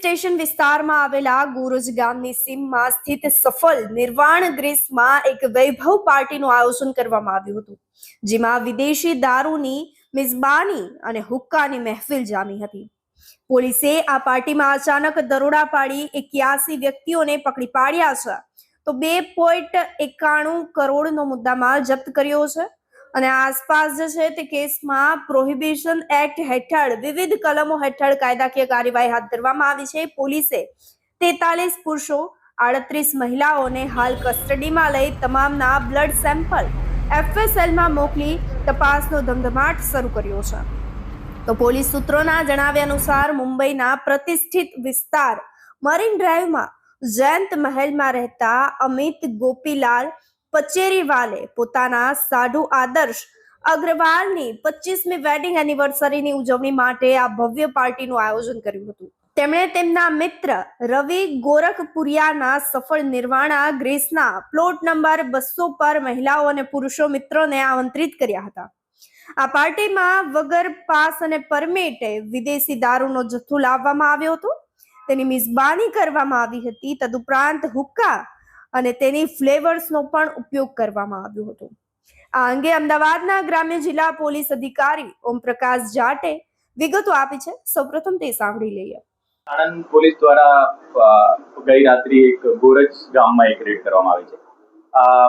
Station વિસ્તારમાં આવેલા ગુરુજ સીમમાં સ્થિત સફળ નિર્વાણ ગ્રીસમાં એક વૈભવ પાર્ટીનું આયોજન કરવામાં આવ્યું હતું, જેમાં વિદેશી દારૂની, મિઝબાની અને હુક્કાની મહેફિલ જામી હતી. પોલીસે આ પાર્ટીમાં અચાનક દરોડા પાડી એક્યાસી વ્યક્તિઓને પકડી પાડ્યા છે. તો બે પોઈન્ટ એકાણું કરોડનો મુદ્દામાલ જપ્ત કર્યો છે. અને આસપાસ જે છે તે કેસમાં પ્રોહિબિશન એક્ટ હેઠળ, વિવિધ કલમો હેઠળ કાયદાકીય કાર્યવાહી હાથ ધરવામાં આવી છે. પોલીસે તેતાલીસ પુરુષો, આડત્રીસ મહિલાઓને હાલ કસ્ટડીમાં લઈ તમામના બ્લડ સેમ્પલ એફએસએલમાં મોકલી તપાસનો ધમધમાટ શરૂ કર્યો છે. તો પોલીસ સૂત્રોના જણાવ્યા અનુસાર મુંબઈના પ્રતિષ્ઠિત વિસ્તાર મરીન ડ્રાઈવમાં જયંત મહેલમાં રહેતા અમિત ગોપીલાલ પચેરીવાલે પોતાના સાઢુ આદર્શ અગ્રવાલની પચીસમી વેડિંગ એનિવર્સરીની ઉજવણી માટે આ ભવ્ય પાર્ટીનું આયોજન કર્યું હતું. તેમણે તેમના મિત્ર રવિ ગોરખપુરિયાના સફળ નિર્વાણા ગ્રીસના પ્લોટ નંબર બસો પર મહિલાઓ અને પુરુષો મિત્રોને આમંત્રિત કર્યા હતા. આ પાર્ટીમાં વગર પાસ અને પરમિટે વિદેશી દારૂનો જથ્થો લાવવામાં આવ્યો હતો. તેની મિઝબાની કરવામાં આવી હતી. તદુપરાંત હુક્કા અને તેની ફ્લેવર્સનો પણ ઉપયોગ કરવામાં આવ્યો હતો. આ અંગે અમદાવાદના ગ્રામ્ય જિલ્લા પોલીસ અધિકારી ઓમપ્રકાશ જાટે વિગતો આપી છે. સૌપ્રથમ તે સાંભળી લઈએ. આણંદ પોલીસ દ્વારા ગઈ રાત્રિ એક ગોરજ ગામમાં એક રેડ કરવામાં આવી છે. આ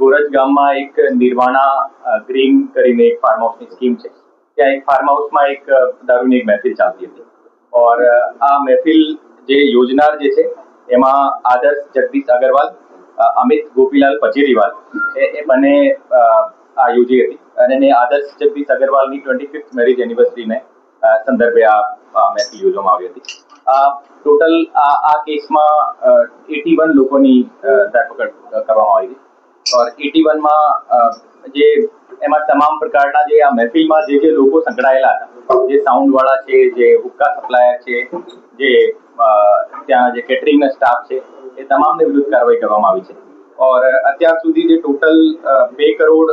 ગોરજ ગામમાં એક નિર્વાણા ગ્રીન કરીને એક ફાર્મ હાઉસની સ્કીમ છે. ત્યાં એક ફાર્મ હાઉસમાં એક દારૂની એક મહેફિલ ચાલતી હતી. ઓર આ મહેફિલ જે યોજનાર જે છે એમાં આદર્શ જગદીશ અગરવાલ અમિત ગોપીલાલ પચેરીવાલ એ બંને આ યોજી હતી. અને આદર્શ જગદીશ અગરવાલની ટ્વેન્ટી ફિફ્થ મેરેજ એનિવર્સરીને સંદર્ભે આ મહેફિલ યોજવામાં આવી હતી. આ ટોટલ આ કેસમાં એટી વન લોકોની ધરપકડ કરવામાં આવી હતી. ઓર એટી વનમાં જે, એમાં તમામ પ્રકારના જે આ મહેફિલમાં જે જે લોકો સંકળાયેલા હતા જે સાઉન્ડ વાળા છે, જે હુક્કા સપ્લાયર છે, જે ત્યાં જે કેટરિંગના સ્ટાફ છે, એ તમામને વિરુદ્ધ કાર્યવાહી કરવામાં આવી છે. ઓર અત્યાર સુધી જે ટોટલ બે કરોડ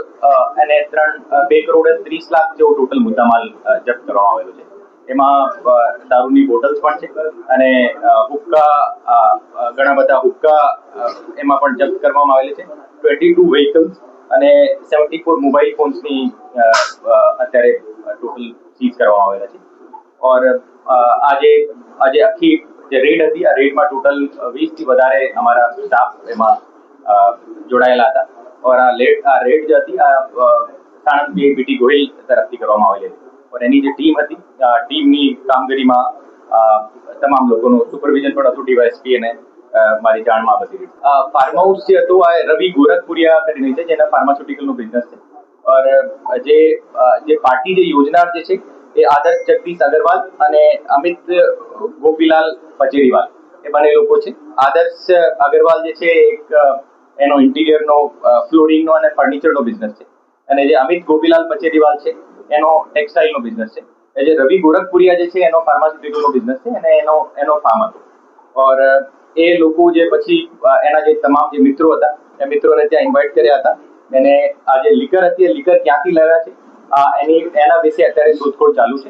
અને ત્રણ બે કરોડ ત્રીસ લાખ જેવો ટોટલ મુદ્દામાલ જપ્ત કરવામાં આવેલો છે. એમાં દારૂની બોટલ્સ પણ છે અને હુક્કા ઘણા બધા હુક્કા એમાં પણ જપ્ત કરવામાં આવેલી છે. ટ્વેન્ટી ટુ વ્હીકલ્સ અને સેવન્ટી ફોર મોબાઈલ ફોન્સની અત્યારે ટોટલ સીઝ કરવામાં આવેલા છે. ઓર આજે આજે આખી જે રેડ હતી, આ રેડમાં ટોટલ વીસથી વધારે અમારા સ્ટાફ એમાં જોડાયેલા હતા. ઓર આ લેડ આ રેડ જે હતી, આ સાણંદ બીટી ગોહિલ તરફથી કરવામાં આવેલી હતી. ઓર એની જે ટીમ હતી ટીમની કામગીરીમાં તમામ લોકોનું સુપરવિઝન પણ હતું ડીવાયએસપી અને મારી જાણમાં બધી ફાર્મ હાઉસ જે હતું, આ રવિ ગોરખપુરિયા કરીને છે, જેના ફાર્માસ્યુટિકલનું બિઝનેસ છે. ઓર જે जे જે પાર્ટી જે जे છે એ આદર્શ જગદીશ અગરવાલ અને અમિત ગોપીલાલ પચેરીવાલ એ બંને લોકો છે આદર્શ અગરવાલ જે છે એક એનો ઇન્ટિરિયરનો ફ્લોરિંગનો અને ફર્નિચરનો બિઝનેસ છે અને જે અમિત ગોપીલાલ પચેરીવાલ છે એનો ટેક્સટાઇલનો બિઝનેસ છે એ જે રવિ ગોરખપુરિયા જે છે એનો ફાર્માસ્યુટિકલનો બિઝનેસ છે અને એનો એનો ફાર્મ હતો ઓર એ લોકો જે પછી એના જે તમામ જે મિત્રો હતા, એ મિત્રોને ત્યાં ઇન્વાઇટ કર્યા હતા। એને આ જે લીકર હતી, એ લીકર ક્યાંથી લાવ્યા છે? એની, એના વિશે અત્યારે શોધખોળ ચાલુ છે.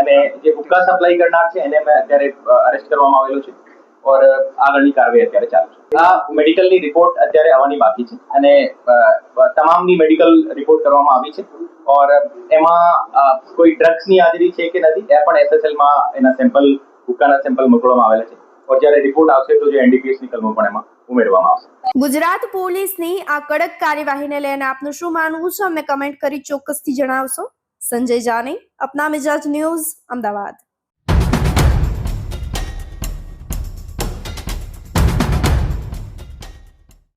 અને જે હુક્કા સપ્લાય કરનાર છે, એને અત્યારે અરેસ્ટ કરવામાં આવેલો છે. ઓર આગળની કાર્યવાહી અત્યારે ચાલુ છે. આ મેડિકલની રિપોર્ટ અત્યારે આવવાની બાકી છે. અને તમામની મેડિકલ રિપોર્ટ કરવામાં આવી છે. ઓર, એમાં કોઈ ડ્રગ્સની હાજરી છે કે નથી, એ પણ એસએસએલમાં એના સેમ્પલ હુક્કાના સેમ્પલ મોકલવામાં આવેલા છે. ઓર જ્યારે રિપોર્ટ આવશે, તો જે એનડીપીએસની કલમો પણ એમાં ઉમેરવામાં આવશે. ગુજરાત પોલીસની આ કડક કાર્યવાહીને લઈને આપનું શું માનવું છે? અમને કમેન્ટ કરી ચોક્કસથી જણાવશો. સંજય જાની, અપના મિજાજ ન્યૂઝ, અમદાવાદ.